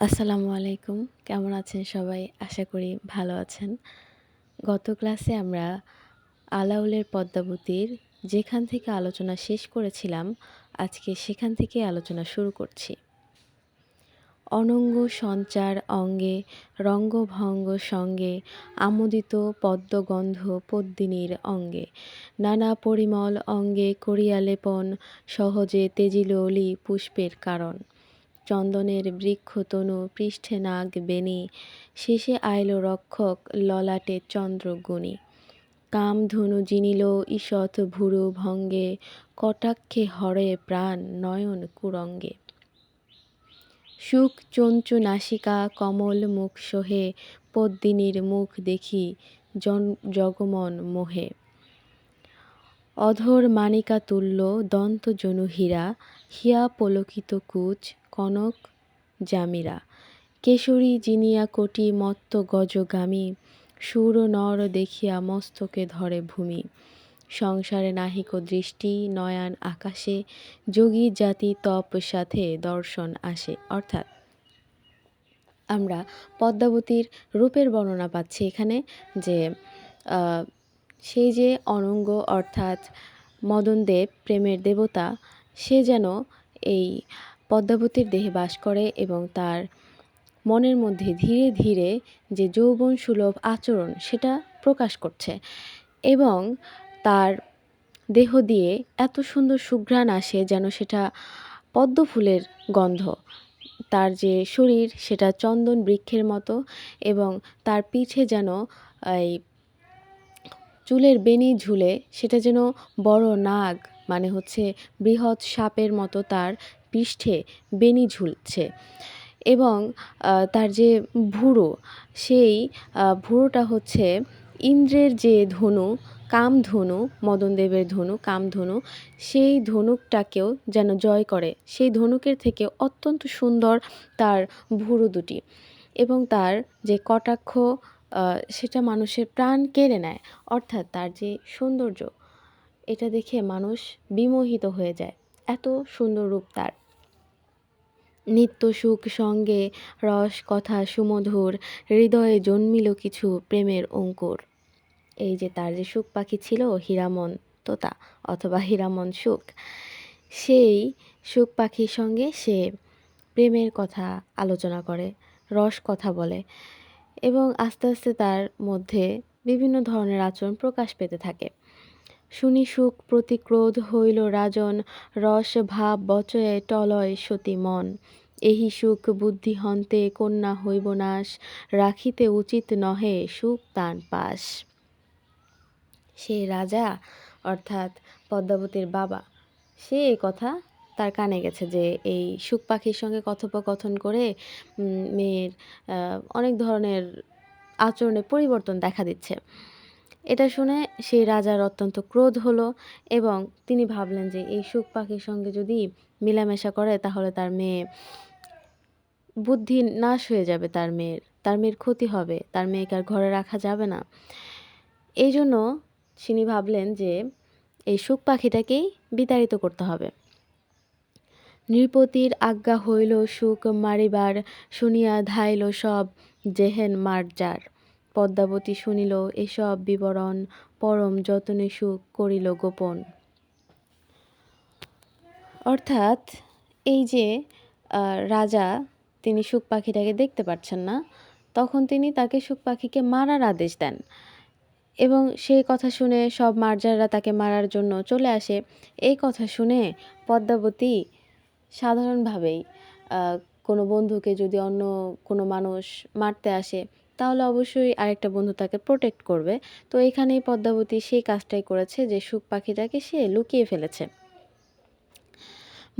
আসসালামু আলাইকুম। কেমন আছেন সবাই? আশা করি ভালো আছেন। গত ক্লাসে আমরা আলাউলের পদ্মাবতীর যেখান থেকে আলোচনা শেষ করেছিলাম, আজকে সেখান থেকে আলোচনা শুরু করছি। অনঙ্গ সঞ্চার অঙ্গে, রঙ্গভঙ্গ সঙ্গে, আমোদিত পদ্মগন্ধ পদ্মিনীর অঙ্গে, নানা পরিমল অঙ্গে করিয়া লেপন, সহজে তেজিল অলি পুষ্পের কারণ। চন্দনের বৃক্ষতনু পৃষ্ঠে নাগ বেনি শেষে আইল রক্ষক ললাটে চন্দ্রগুণী। কামধনু জিনিল ঈষৎ ভুরু ভঙ্গে, কটাক্ষে হরে প্রাণ নয়ন কুরঙ্গে। সুখ চঞ্চু নাসিকা কমল মুখ সোহে, পদ্মিনীর মুখ দেখি জন জগমন মোহে। অধর মানিকা তুল্য দন্ত জনু হীরা, হিয়া পলকিত কুচ কনক জামিরা। কেশরী জিনিয়া কোটি মত্ত গজগামী, সুর নর দেখিয়া মস্তকে ধরে ভূমি। সংসারে নাহিক দৃষ্টি, নয়ান আকাশে, যোগী জাতি তপ সাথে দর্শন আসে। অর্থাৎ আমরা পদ্মাবতীর রূপের বর্ণনা পাচ্ছি এখানে যে সেই যে অনঙ্গ অর্থাৎ মদনদেব, প্রেমের দেবতা, সে যেন এই পদ্মাবতীর দেহে বাস করে এবং তার মনের মধ্যে ধীরে ধীরে যে যৌবন সুলভ আচরণ সেটা প্রকাশ করছে এবং তার দেহ দিয়ে এত সুন্দর সুঘ্রাণ আসে যেন সেটা পদ্ম ফুলের গন্ধ। তার যে শরীর সেটা চন্দন বৃক্ষের মতো এবং তার পিঠে যেন এই চুলের বেনি ঝুলে সেটা যেন বড় নাগ মানে হচ্ছে বৃহৎ সাপের মতো তার পৃষ্ঠে বেনি ঝুলছে এবং তার যে ভুরু, সেই ভুরুটা হচ্ছে ইন্দ্রের যে ধনু কামধনু মদনদেবের ধনু কামধনু সেই ধনুকটাকেও যেন জয় করে। সেই ধনুকের থেকে অত্যন্ত সুন্দর তার ভুরু দুটি এবং তার যে কটাক্ষ সেটা মানুষের প্রাণ কেড়ে নেয়। অর্থাৎ তার যে সৌন্দর্য, এটা দেখে মানুষ বিমোহিত হয়ে যায়। এত সুন্দর রূপ তার। নিত্য সুখ, সঙ্গে রস, কথা, সুমধুর, হৃদয়ে জন্মিল কিছু প্রেমের অঙ্কুর। এই যে তার যে সুখ পাখি ছিল, হীরামন তোতা অথবা হীরামন সুখ, সেই সুখ পাখির সঙ্গে সে প্রেমের কথা আলোচনা করে, রস কথা বলে এবং আস্তে আস্তে তার মধ্যে বিভিন্ন ধরনের আচরণ প্রকাশ পেতে থাকে। শুনি সুখ প্রতিক্রোধ হইল রাজন, রস ভাব বচয়ে টলয় সতী মন। এহি সুখ বুদ্ধি হন্তে কন্যা হইব নাশ, রাখিতে উচিত নহে সুখ তান পাশ। সে রাজা, অর্থাৎ পদ্মাবতীর বাবা, সে এ কথা তার কানে গেছে যে এই সুখ পাখির সঙ্গে কথোপকথন করে মেয়ের অনেক ধরনের আচরণে পরিবর্তন দেখা দিচ্ছে। এটা শুনে সেই রাজার অত্যন্ত ক্রোধ হলো এবং তিনি ভাবলেন যে এই সুখ পাখির সঙ্গে যদি মেলামেশা করে তাহলে তার মেয়ে বুদ্ধি নাশ হয়ে যাবে, তার মেয়ের তার মেয়ের ক্ষতি হবে, তার মেয়েকে আর ঘরে রাখা যাবে না। এই জন্য তিনি ভাবলেন যে এই সুখ পাখিটাকেই বিতাড়িত করতে হবে। নৃপতির আজ্ঞা হইল সুখ মারিবার, শুনিয়া ধাইল সব জেহেন মার্জার। পদ্মাবতী শুনিল, এসব বিবরণ পরম যতনে সুখ করিল গোপন। অর্থাৎ এই যে রাজা, তিনি সুখ পাখিটাকে দেখতে পাচ্ছেন না, তখন তিনি তাকে সুখ পাখিকে মারার আদেশ দেন। এবং সেই কথা শুনে সব মার্জাররা তাকে মারার জন্য চলে আসে। এই কথা শুনে পদ্মাবতী সাধারণভাবেই কোনো বন্ধুকে যদি অন্য কোনো মানুষ মারতে আসে তাহলে অবশ্যই আরেকটা বন্ধু তাকে প্রোটেক্ট করবে। তো এখানেই পদ্মাবতী সেই কাজটাই করেছে যে সুখ পাখিটাকে সে লুকিয়ে ফেলেছে।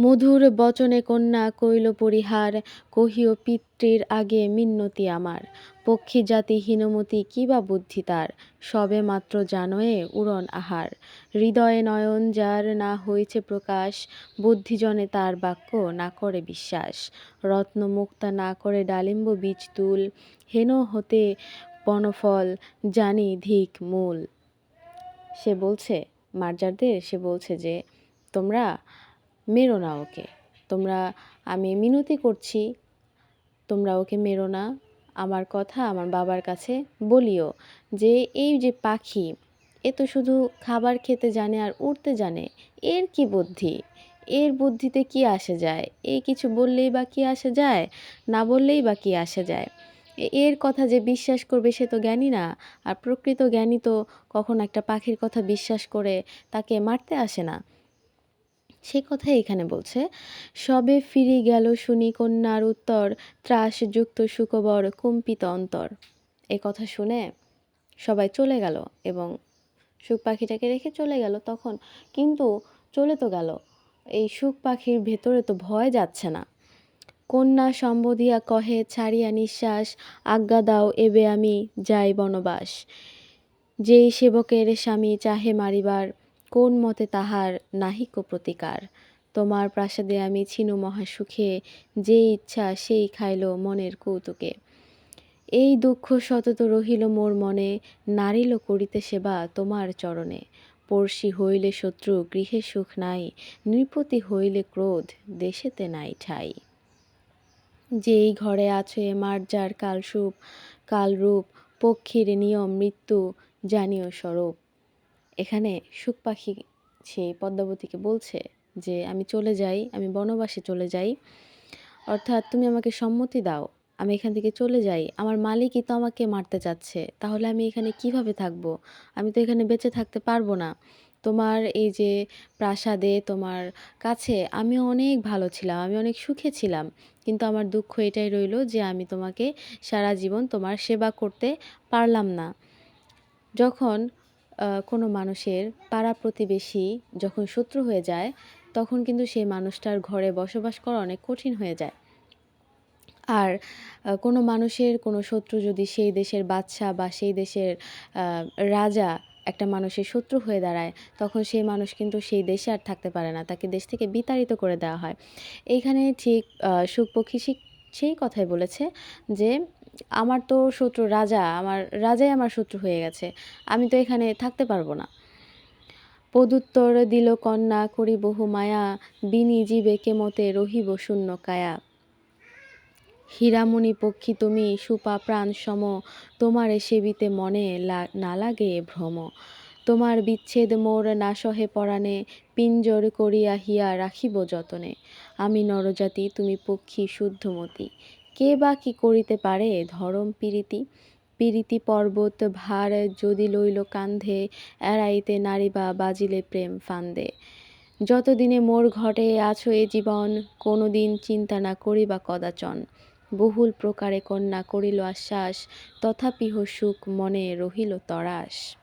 মধুর বচনে কন্যা কইল পরিহার, কহিও পিতৃর আগে মিন্নতি আমার। পক্ষী জাতি হীনমতি কি বা বুদ্ধি তার? সবে মাত্র জানয়ে উড়ন আহার। হৃদয়ে নয়ন যার না হয়েছে প্রকাশ, বুদ্ধিজনে তার বাক্য না করে বিশ্বাস। রত্ন মুক্তা না করে ডালিম্ব বীজ তুল, হেন হতে বনফল জানি ধিক মূল। সে বলছে মার্জারদের সে বলছে যে, তোমরা মেরো না ওকে। তোমরা, আমি মিনতি করছি। তোমরা ওকে মেরো না। আমার কথা আমার বাবার কাছে বলিও যে, এই যে পাখি, এ তো শুধু খাবার খেতে জানে আর উড়তে জানে। এর কি বুদ্ধি? এর বুদ্ধিতে কি আসে যায়? এই কিছু বললেই বা কি আসে যায়? না বললেই বা কি আসে যায়? এ- এর কথা যে বিশ্বাস করবে সে তো জ্ঞানী না। আর প্রকৃত জ্ঞানী তো কখন একটা পাখির কথা বিশ্বাস করে তাকে মারতে আসে না। সে কথাই এখানে বলছে। সবে ফিরে গেল শুনি কন্যার উত্তর, ত্রাসযুক্ত সুকবর কম্পিত অন্তর। এ কথা শুনে সবাই চলে গেল এবং সুখ পাখিটাকে রেখে চলে গেল তখন। কিন্তু চলে তো গেল। এই সুখ পাখির ভেতরে তো ভয় যাচ্ছে না। কন্যা সম্বোধিয়া কহে, ছাড়িয়া নিঃশ্বাস, আজ্ঞা দাও, এবে আমি যাই বনবাস। যেই সেবকের স্বামী চাহে মারিবার কোন মতে তাহার নাহিক প্রতিকার? তোমার প্রাসাদে আমি ছিনু মহাসুখে যে ইচ্ছা সেই খাইল মনের কৌতুকে। এই দুঃখ সতত রহিল মোর মনে, নারিল করিতে সেবা তোমার চরণে। পড়শি হইলে শত্রু, গৃহে সুখ নাই, নৃপতি হইলে ক্রোধ, দেশেতে নাই ঠাই। যেই ঘরে আছে মার্জার কালসূপ কালরূপ, পক্ষীর নিয়ম মৃত্যু জানীয় স্বরূপ। এখানে সুখ পাখি সেই পদ্মাবতীকে বলছে যে, আমি চলে যাই, আমি বনবাসে চলে যাই। অর্থাৎ তুমি আমাকে সম্মতি দাও, আমি এখান থেকে চলে যাই। আমার মালিকই তো আমাকে মারতে চাচ্ছে। তাহলে আমি এখানে কীভাবে থাকব? আমি তো এখানে বেঁচে থাকতে পারব না। তোমার এই যে প্রাসাদে তোমার কাছে আমি অনেক ভালো ছিলাম, আমি অনেক সুখে ছিলাম। কিন্তু আমার দুঃখ এটাই রইল যে, আমি তোমাকে সারা জীবন তোমার সেবা করতে পারলাম না। যখন কোনো মানুষের পাড়া প্রতিবেশী যখন শত্রু হয়ে যায় তখন কিন্তু সেই মানুষটার ঘরে বসবাস করা অনেক কঠিন হয়ে যায়। আর কোনো মানুষের কোনো শত্রু যদি সেই দেশের বাদশাহ বা সেই দেশের রাজা একটা মানুষের শত্রু হয়ে দাঁড়ায় তখন সেই মানুষ কিন্তু সেই দেশে আর থাকতে পারে না তাকে দেশ থেকে বিতাড়িত করে দেওয়া হয়। এইখানে ঠিক আহ, সুখপক্ষী শিক- সেই কথাই বলেছে যে আমার তো শত্রু রাজা, আমার, রাজাই আমার শত্রু হয়ে গেছে। আমি তো এখানে থাকতে পারব না। পদুত্তর দিল কন্যা, করি বহু মায়া, বিনি জীবে কেমতে রহিব শূন্য কায়া। হীরামণি পক্ষী তুমি সুপা প্রাণ সম, তোমারে সেবিতে মনে না লাগে ভ্রম। তোমার বিচ্ছেদ মোর না সহে পরাণে, পিঞ্জর করিয়া হিয়া রাখিব যতনে। আমি নরজাতি, তুমি পক্ষী শুদ্ধমতি। কে বা কি করিতে পারে? ধরম পীড়িতি পীড়িতি পর্বত ভার যদি লইল কান্ধে, এড়াইতে নারী বা বাজিলে প্রেম ফান্দে। যতদিনে মোর ঘটে আছো এ জীবন কোনো দিন চিন্তা না করিবা কদাচন। বহুল প্রকারে কন্যা করিল আশ্বাস, তথাপিহ সুখ মনে রহিল তরাস।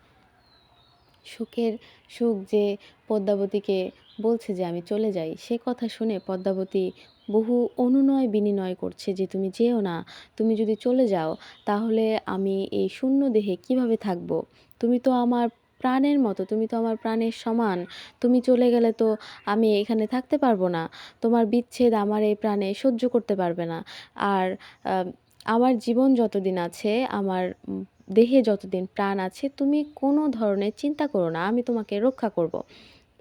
সুখের সুখ যে পদ্মাবতীকে বলছে যে আমি চলে যাই, সে কথা শুনে পদ্মাবতী বহু অনুনয় বিনিময় করছে যে তুমি যেও না, তুমি যদি চলে যাও, তাহলে আমি এই শূন্য দেহে কীভাবে থাকব? তুমি তো আমার প্রাণের মতো, তুমি তো আমার প্রাণের সমান, তুমি চলে গেলে তো আমি এখানে থাকতে পারব না, তোমার বিচ্ছেদ আমার এই প্রাণে সহ্য করতে পারবে না। আর আমার জীবন যতদিন আছে, আমার দেহে যতদিন প্রাণ আছে, তুমি কোনো ধরনের চিন্তা করো না, আমি তোমাকে রক্ষা করব।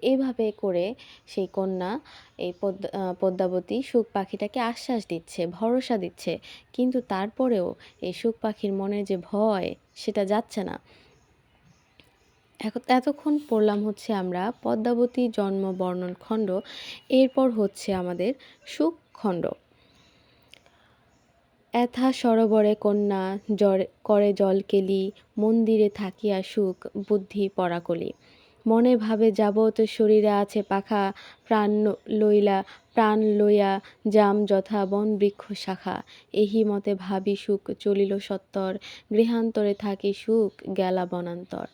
এইভাবে করে সেই কন্যা এই পদ্মা পদ্মাবতী সুখ পাখিটাকে আশ্বাস দিচ্ছে, ভরসা দিচ্ছে। কিন্তু তারপরেও এই সুখ পাখির মনে যে ভয়, সেটা যাচ্ছে না। এতক্ষণ পড়লাম হচ্ছে আমরা পদ্মাবতী জন্ম বর্ণন খণ্ড, এরপর হচ্ছে আমাদের সুখ খণ্ড। এথা সরোবরে কন্যা জর করে জলকেলি, মন্দিরে থাকিয়া সুখ, বুদ্ধি পরাকলি। মনে ভাবে যাবত শরীরে আছে পাখা, প্রাণ লইলা, প্রাণ লইয়া জাম যথা বন বৃক্ষ শাখা। এহি মতে ভাবি সুখ চলিল সত্তর, গৃহান্তরে থাকি সুখ গেলা বনান্তর।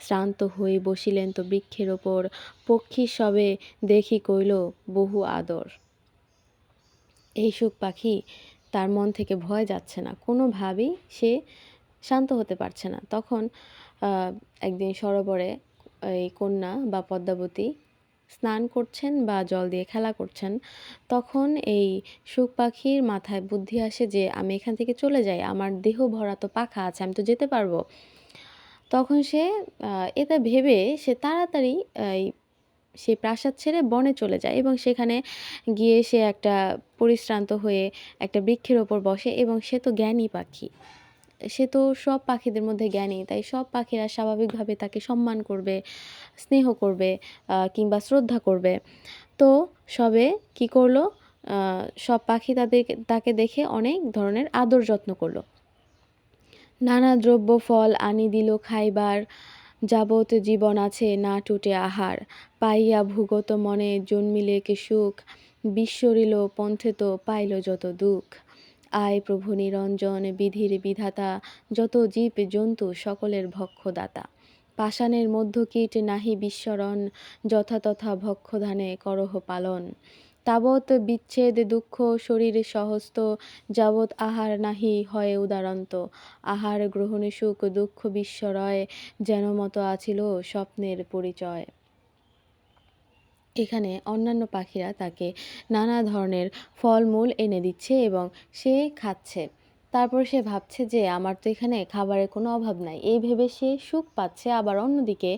শ্রান্ত হয়ে বসিলেন তো বৃক্ষের ওপর, পক্ষী সবে দেখি কইল বহু আদর। এই সুখ পাখি তার মন থেকে ভয় যাচ্ছে না। কোনোভাবেই সে শান্ত হতে পারছে না। তখন একদিন সরোবরে এই কন্যা বা পদ্মাবতী স্নান করছেন বা জল দিয়ে খেলা করছেন, তখন এই সুখ পাখির মাথায় বুদ্ধি আসে যে, আমি এখান থেকে চলে যাই, আমার দেহ ভরা তো পাখা আছে, আমি তো যেতে পারব। তখন সে এটা ভেবে সে তাড়াতাড়ি এই সেই প্রাসাদ ছেড়ে বনে চলে যায় এবং সেখানে গিয়ে সে একটা পরিশ্রান্ত হয়ে একটা বৃক্ষের ওপর বসে এবং সে তো জ্ঞানী পাখি। সে তো সব পাখিদের মধ্যে জ্ঞানী, তাই সব পাখিরা স্বাভাবিকভাবে তাকে সম্মান করবে, স্নেহ করবে কিংবা শ্রদ্ধা করবে। তো সবে কি করল? সব পাখি তাদের, তাকে দেখে অনেক ধরনের আদর যত্ন করল। নানা দ্রব্য, ফল আনি দিল, খাইবার যাবত জীবন আছে না টুটে আহার। পাইয়া ভূগত মনে জন্মিলে কে সুখ বিশ্বরিল পন্থে তো পাইল যত দুঃখ। আয় প্রভু নিরঞ্জন, বিধির বিধাতা, যত জীব জন্তু, সকলের ভক্ষদাতা। পাষাণের মধ্যকীট নাহি বিস্মরণ যথাতথা ভক্ষধানে করহ পালন। তাবৎ বিচ্ছেদ দুঃখ, শরীর সহস্ত, যাবৎ আহার নাহি হয় উদারন্ত। আহার গ্রহণে সুখ, দুঃখ বিস্মরয়, যেন মতো আছিল স্বপ্নের পরিচয়। এখানে অন্যান্য পাখিরা তাকে নানা ধরনের ফলমূল এনে দিচ্ছে এবং সে খাচ্ছে। তারপর সে ভাবছে যে, আমার তো এখানে খাবারের কোনো অভাব নাই। এই ভেবে সে সুখ পাচ্ছে। আবার অন্যদিকে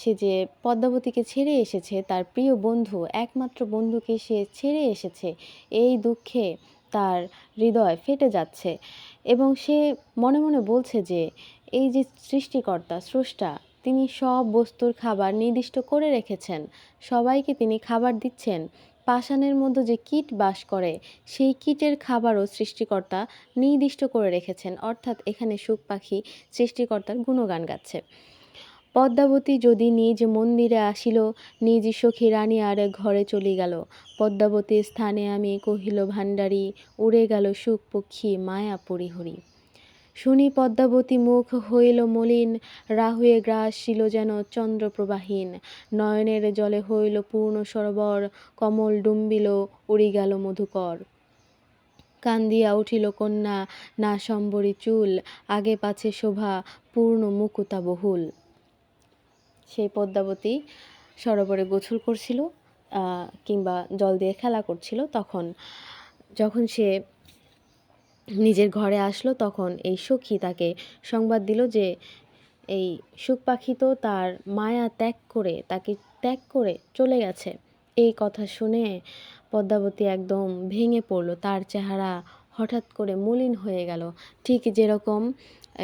সে যে পদ্মাবতীকে ছেড়ে এসেছে, তার প্রিয় বন্ধু, একমাত্র বন্ধুকে সে ছেড়ে এসেছে, এই দুঃখে তার হৃদয় ফেটে যাচ্ছে। এবং সে মনে মনে বলছে যে, এই যে সৃষ্টিকর্তা, স্রষ্টা তিনি সব বস্তুর খাবার নির্দিষ্ট করে রেখেছেন। সবাইকে তিনি খাবার দিচ্ছেন। পাষাণের মধ্যে যে কীট বাস করে, সেই কীটের খাবারও সৃষ্টিকর্তা নির্দিষ্ট করে রেখেছেন। অর্থাৎ এখানে সুখ পাখি সৃষ্টিকর্তার গুণগান গাচ্ছে। পদ্মাবতী যদি নিজ মন্দিরে আসিল, নিজ সখী রানী আর ঘরে চলে গেল। পদ্মাবতীর স্থানে আমি কহিল, ভাণ্ডারী, উড়ে গেল সুখ পক্ষী মায়া পরিহরি শুনি পদ্মাবতী মুখ হইল মলিন, রাহুয়ে গ্রাস ছিল যেন চন্দ্রপ্রবাহীন। নয়নের জলে হইল পূর্ণ সরোবর, কমল ডুম্বিল, উড়ি গেল মধুকর। কান্দিয়া উঠিল কন্যা, না সম্বরী চুল, আগে পাছে শোভা, পূর্ণ মুকুতা বহুল। সেই পদ্মাবতী সরোবরে গোছল করছিল কিংবা জল দিয়ে খেলা করছিল, তখন, যখন সে নিজের ঘরে আসলো, তখন এই সখী তাকে সংবাদ দিল যে এই সুখ পাখি তো তার মায়া ত্যাগ করে, তাকে ত্যাগ করে চলে গেছে। এই কথা শুনে পদ্মাবতী একদম ভেঙে পড়ল। তার চেহারা হঠাৎ করে মলিন হয়ে গেল। ঠিক যেরকম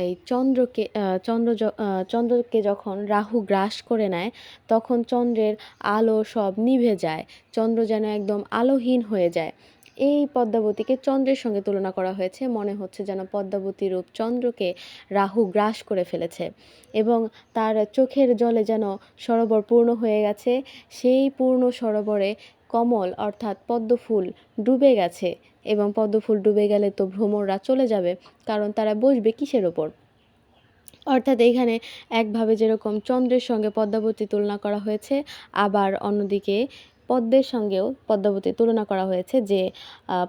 এই চন্দ্রকে চন্দ্র চন্দ্রকে যখন রাহু গ্রাস করে নেয়, তখন চন্দ্রের আলো সব নিভে যায়। চন্দ্র যেন একদম আলোহীন হয়ে যায়। এই পদ্মাবতীকে চন্দ্রের সঙ্গে তুলনা করা হয়েছে। মনে হচ্ছে যেন পদ্মাবতী রূপ চন্দ্রকে রাহু গ্রাস করে ফেলেছে এবং তার চোখের জলে যেন সরোবর পূর্ণ হয়ে গেছে। সেই পূর্ণ সরোবরে কমল অর্থাৎ পদ্মফুল ডুবে গেছে এবং পদ্মফুল ডুবে গেলে তো ভ্রমররা চলে যাবে, কারণ তারা বসবে কিসের ওপর? অর্থাৎ এইখানে একভাবে যেরকম চন্দ্রের সঙ্গে পদ্মাবতী তুলনা করা হয়েছে, আবার অন্যদিকে পদ্মের সঙ্গেও পদ্মাবতীর তুলনা করা হয়েছে যে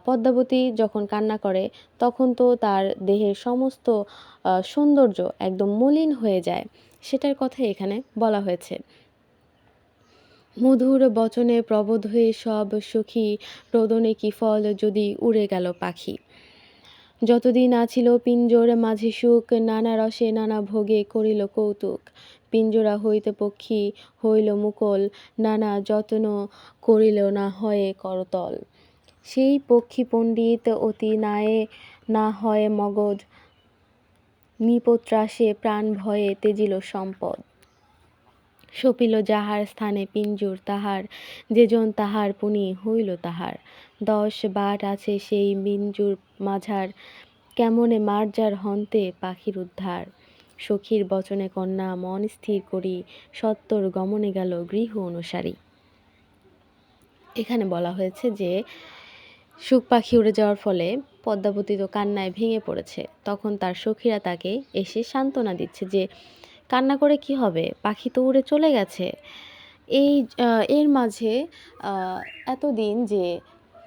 পদ্মাবতী যখন কান্না করে, তখন তো তার দেহের সমস্ত সৌন্দর্য একদম মলিন হয়ে যায়। সেটার কথা এখানে বলা হয়েছে। মধুর বচনে প্রবোধ হয়ে সব সুখী, রোদনে কি ফল যদি উড়ে গেল পাখি? যতদিন আছিল পিঞ্জর মাঝে সুখ, নানা রসে নানা ভোগে করিল কৌতুক। পিঞ্জরা হইতে পক্ষী হইল মুকল, নানা যত্ন করিল না হয়ে করতল। সেই পক্ষী পণ্ডিত অতি নায়ে না হয় মগধ, নিপত্রাসে প্রাণ ভয়ে তেজিল সম্পদ। সপিল যাহার স্থানে পিঞ্জুর তাহার, যেজন তাহার পুনি হইল তাহার। দশ বাট আছে সেই পিঞ্জুর মাঝার। কেমনে মার্জার হন্তে পাখির উদ্ধার? সখীর বচনে কন্যা মন স্থির করি, সত্তর গমনে গেল গৃহ অনুসারী। এখানে বলা হয়েছে যে, সুখ পাখি উড়ে যাওয়ার ফলে পদ্মাবতী তো কান্নায় ভেঙে পড়েছে। তখন তার সখীরা তাকে এসে সান্ত্বনা দিচ্ছে যে, কান্না করে কি হবে? পাখি তো উড়ে চলে গেছে। এই এর মাঝে এতদিন যে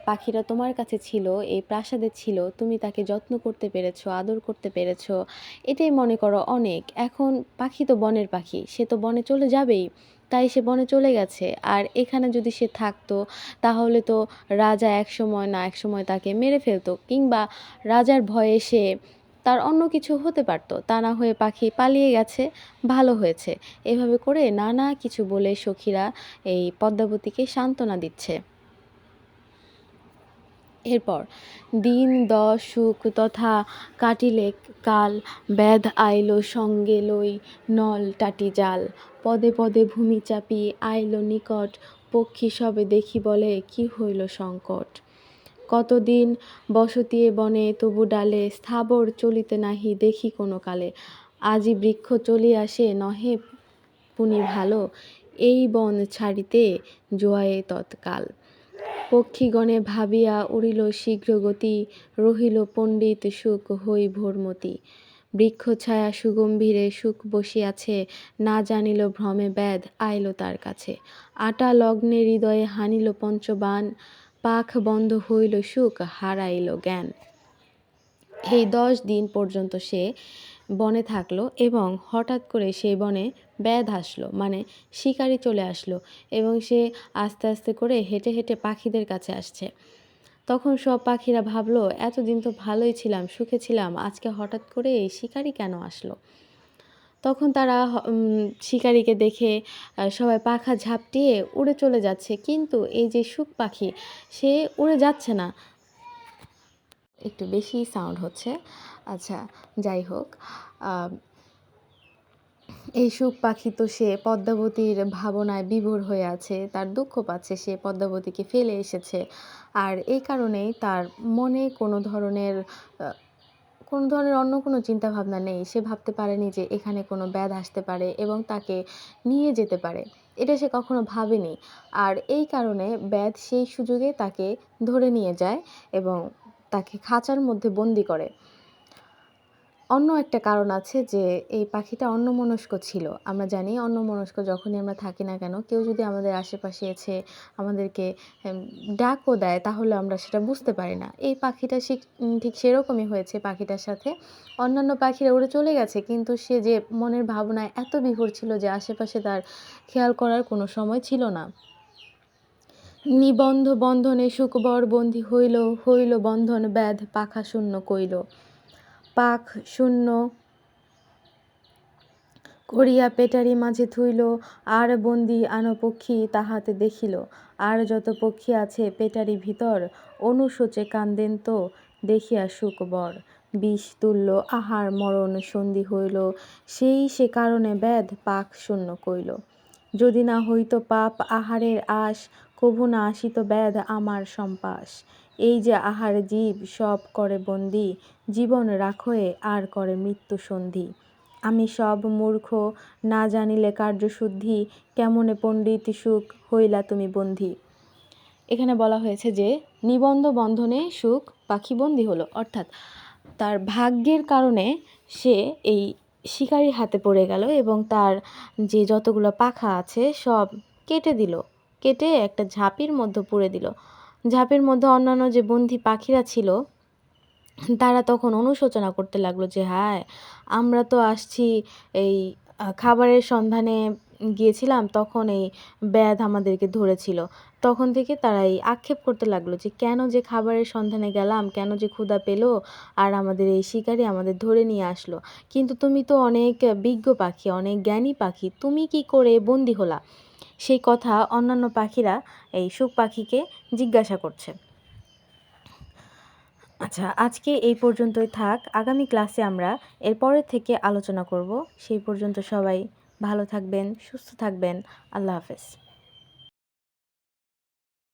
পাখিরা তোমার কাছে ছিল, এই প্রাসাদে ছিল, তুমি তাকে যত্ন করতে পেরেছ, আদর করতে পেরেছ, এটাই মনে করো অনেক। এখন পাখি তো বনের পাখি, সে তো বনে চলে যাবেই, তাই সে বনে চলে গেছে। আর এখানে যদি সে থাকতো, তাহলে তো রাজা এক সময় না এক সময় তাকে মেরে ফেলতো, কিংবা রাজার ভয়ে সে তার অন্য কিছু হতে পারতো। তা না হয়ে পাখি পালিয়ে গেছে, ভালো হয়েছে। এভাবে করে নানা কিছু বলে সখীরা এই পদ্মাবতীকে সান্ত্বনা দিচ্ছে। এরপর, দিন, দশ, সুখ তথা কাটিলে কাল, ব্যাধ আইল সঙ্গে লই নল টাটি জাল। পদে পদে ভূমি চাপি আইল নিকট, পক্ষী সবে দেখি বলে কি হইল সংকট। কতদিন বসতি বনে তবু ডালে, স্থাবর চলিতে নাহি দেখি কোনো কালে। আজি বৃক্ষ চলিয়াসে নহে পুনি ভালো, এই বন ছাড়িতে জোয়ায়ে তৎকাল। পক্ষীগণে ভাবিয়া উড়িল শীঘ্র গতি রহিল পণ্ডিত সুখ হই ভোরমতি। বৃক্ষ ছায়া সুগম্ভীরে সুখ বসিয়াছে, না জানিল ভ্রমে ব্যাধ আইল তার কাছে। আটা লগ্নে হৃদয়ে হানিল পঞ্চবান, পাখ বন্ধ হইল সুখ হারাইল জ্ঞান। এই দশ দিন পর্যন্ত সে বনে থাকল এবং হঠাৎ করে সেই বনে ব্যাধ আসলো মানে শিকারি চলে আসলো এবং সে আস্তে আস্তে করে হেঁটে হেঁটে পাখিদের কাছে আসছে। তখন সব পাখিরা ভাবলো, এতদিন তো ভালোই ছিলাম, সুখে ছিলাম, আজকে হঠাৎ করে এই শিকারি কেন আসলো? তখন তারা শিকারিকে দেখে সবাই পাখা ঝাপটিয়ে উড়ে চলে যাচ্ছে, কিন্তু এই যে সুখ পাখি, সে উড়ে যাচ্ছে না। একটু বেশি সাউন্ড হচ্ছে। আচ্ছা যাই হোক এই সুখ পাখি তো সে পদ্মাবতীর ভাবনায় বিভোর হয়ে আছে, তার দুঃখ পাচ্ছে সে পদ্মাবতীকে ফেলে এসেছে। আর এই কারণেই তার মনে কোনো ধরনের কোনো ধরনের অন্য কোনো চিন্তা ভাবনা নেই। সে ভাবতে পারেনি যে এখানে কোনো ব্যাধ আসতে পারে এবং তাকে নিয়ে যেতে পারে। এটা সে কখনো ভাবেনি। আর এই কারণে ব্যাধ সেই সুযোগে তাকে ধরে নিয়ে যায় এবং তাকে খাঁচার মধ্যে বন্দি করে। অন্য একটা কারণ আছে যে, এই পাখিটা অন্যমনস্ক ছিল। আমরা জানি অন্যমনস্ক যখনই আমরা থাকি না কেন, কেউ যদি আমাদের আশেপাশে এসে আমাদেরকে ডাকও দেয়, তাহলে আমরা সেটা বুঝতে পারি না। এই পাখিটা ঠিক সেরকমই হয়েছে পাখিটার সাথে। অন্যান্য পাখিরা উড়ে চলে গেছে, কিন্তু সে যে মনের ভাবনায় এত বিভোর ছিল যে, আশেপাশে তার খেয়াল করার কোনো সময় ছিল না। নিবন্ধ বন্ধনে সুকবর বন্দী হইল হইল বন্ধন ব্যাধ পাখা শূন্য কইল। পাখ শূন্য। করিয়া পেটারি মাঝে থুইল, আর বন্দি আনো পক্ষী তাহাতে দেখিল, আর যত পক্ষী আছে পেটারি ভিতর অনুশোচে কান্দেন তো দেখিয়া সুকবর বিষ তুল্য, আহার মরণ সন্ধি হইল, সেই সে কারণে ব্যাধ পাক শূন্য কইল। যদি না হইতো পাপ, আহারের আশ, কভু না আসিত ব্যাধ আমার সম্পাস। এই যে আহার জীব সব করে বন্দি, জীবন রাখয়ে আর করে মৃত্যু সন্ধি। আমি সব মূর্খ, না জানিলে কার্যশুদ্ধি কেমনে পণ্ডিত সুখ হইলা তুমি বন্ধি? এখানে বলা হয়েছে যে, নিবন্ধ বন্ধনে সুখ পাখি বন্দি হলো, অর্থাৎ তার ভাগ্যের কারণে সে এই শিকারির হাতে পড়ে গেল এবং তার যে যতগুলো পাখা আছে সব কেটে দিল, কেটে একটা ঝাঁপির মধ্যে পুড়ে দিল। ঝাঁপির মধ্যে অন্যান্য যে বন্দি পাখিরা ছিল, তারা তখন অনুশোচনা করতে লাগল যে, হায়, আমরা তো আসছি এই খাবারের সন্ধানে গিয়েছিলাম, তখন এই ব্যাধ আমাদেরকে ধরেছিল। তখন থেকে তারা এই আক্ষেপ করতে লাগল যে, কেন যে খাবারের সন্ধানে গেলাম, কেন যে ক্ষুধা পেল, আর আমাদের এই শিকারি আমাদের ধরে নিয়ে আসলো। কিন্তু তুমি তো অনেক বিজ্ঞ পাখি, অনেক জ্ঞানী পাখি, তুমি কি করে বন্দি হলা? সেই কথা অন্যান্য পাখিরা এই সুখ পাখিকে জিজ্ঞাসা করছে। আচ্ছা আজকে এই পর্যন্তই থাক। আগামী ক্লাসে আমরা এরপরের থেকে আলোচনা করব। সেই পর্যন্ত সবাই ভালো থাকবেন, সুস্থ থাকবেন। আল্লাহ হাফেজ।